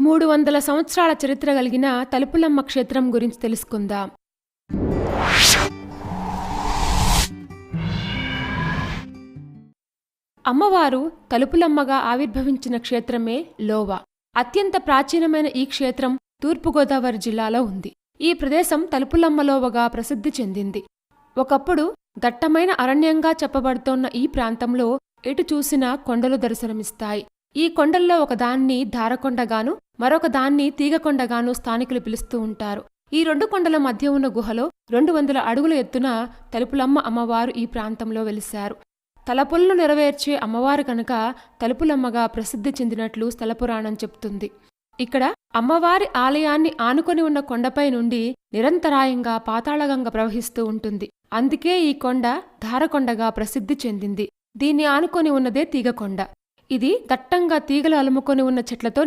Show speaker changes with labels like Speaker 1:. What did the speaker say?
Speaker 1: మూడు వందల సంవత్సరాల చరిత్ర కలిగిన తలుపులమ్మ క్షేత్రం గురించి తెలుసుకుందాం. అమ్మవారు తలుపులమ్మగా ఆవిర్భవించిన క్షేత్రమే లోవా. అత్యంత ప్రాచీనమైన ఈ క్షేత్రం తూర్పుగోదావరి జిల్లాలో ఉంది. ఈ ప్రదేశం తలుపులమ్మలోవగా ప్రసిద్ధి చెందింది. ఒకప్పుడు దట్టమైన అరణ్యంగా చెప్పబడుతోన్న ఈ ప్రాంతంలో ఎటు చూసినా కొండలు దర్శనమిస్తాయి. ఈ కొండల్లో ఒకదాన్ని ధారకొండగాను మరొక దాన్ని తీగకొండగాను స్థానికులు పిలుస్తూ ఉంటారు. ఈ రెండు కొండల మధ్య ఉన్న గుహలో రెండు వందల అడుగుల ఎత్తున తలుపులమ్మ అమ్మవారు ఈ ప్రాంతంలో వెలిశారు. తలపులను నెరవేర్చే అమ్మవారు కనుక తలుపులమ్మగా ప్రసిద్ధి చెందినట్లు స్థలపురాణం చెప్తుంది. ఇక్కడ అమ్మవారి ఆలయాన్ని ఆనుకొని ఉన్న కొండపై నుండి నిరంతరాయంగా పాతాళగంగ ప్రవహిస్తూ ఉంటుంది. అందుకే ఈ కొండ ధారకొండగా ప్రసిద్ధి చెందింది. దీన్ని ఆనుకొని ఉన్నదే తీగకొండ. ఇది దట్టంగా తీగలు అలుముకొని ఉన్న చెట్లతో